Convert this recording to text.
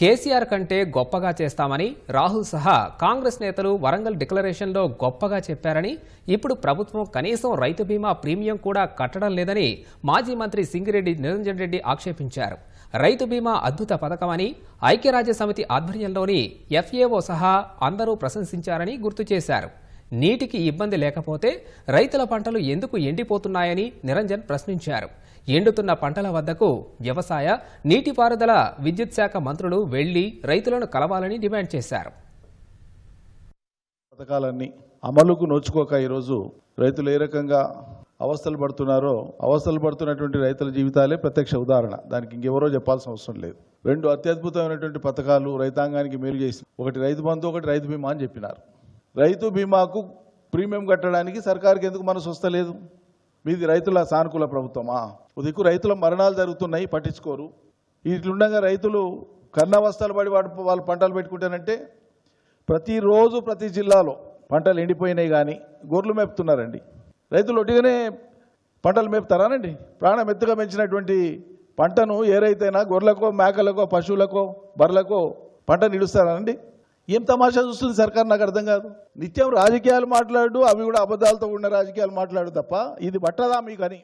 కేసీఆర్ కంటే గొప్పగా చేస్తామని రాహుల్ సహా కాంగ్రెస్ నేతలు వరంగల్ డిక్లరేషన్లో గొప్పగా చెప్పారని ఇప్పుడు ప్రభుత్వం కనీసం రైతు బీమా ప్రీమియం కూడా కట్టడం లేదని మాజీ మంత్రి సింగిరెడ్డి నిరంజన్ రెడ్డి ఆక్షేపించారు. రైతు బీమా అద్భుత పథకమని ఐక్యరాజ్య సమితి ఆధ్వర్యంలోని ఎఫ్ఏఓ సహా అందరూ ప్రశంసించారని గుర్తు చేశారు. నీటికి ఇబ్బంది లేకపోతే రైతుల పంటలు ఎందుకు ఎండిపోతున్నాయని నిరంజన్ ప్రశ్నించారు. ఎండుతున్న పంటల వద్దకు వ్యవసాయ నీటిపారుదల విద్యుత్ శాఖ మంత్రులు వెళ్ళి రైతులను కలవాలని డిమాండ్ చేశారు. పథకాలన్నీ అమలుకు నోచుకోక ఈరోజు రైతులు ఏ రకంగా అవస్థలు పడుతున్నారో అవస్థలు పడుతున్నటువంటి రైతుల జీవితాలే ప్రత్యక్ష ఉదాహరణ. దానికి ఇంకెవరో చెప్పాల్సిన అవసరం లేదు. రెండు అత్యద్భుతమైనటువంటి పథకాలు రైతాంగానికి మేలు చేసి ఒకటి రైతు బంధు ఒకటి రైతు బీమా అని చెప్పినారు. రైతు బీమాకు ప్రీమియం కట్టడానికి సర్కారుకి ఎందుకు మనసు వస్తలేదు? మీది రైతుల సానుకూల ప్రభుత్వమా? ఓ రైతుల మరణాలు జరుగుతున్నాయి పట్టించుకోరు. ఇట్లుండగా రైతులు కన్నవస్థలు పడి వాడు వాళ్ళు పంటలు పెట్టుకుంటానంటే ప్రతిరోజు ప్రతి జిల్లాలో పంటలు ఎండిపోయినాయి కానీ గొర్రెలు మేపుతున్నారండి. రైతులు ఒట్టిగానే పంటలు మేపుతారానండి ప్రాణం ఎత్తుగా పెంచినటువంటి పంటను ఏ రైతైనా గొర్రెలకో మేకలకో పశువులకో బర్రెలకో పంట నిడుస్తారానండి ఏం తమాషా చూస్తుంది? సర్కార్ నాకు అర్థం కాదు. నిత్యం రాజకీయాలు మాట్లాడు అవి కూడా అబద్ధాలతో ఉన్న రాజకీయాలు మాట్లాడు తప్ప ఇది పట్టదా మీకు అని?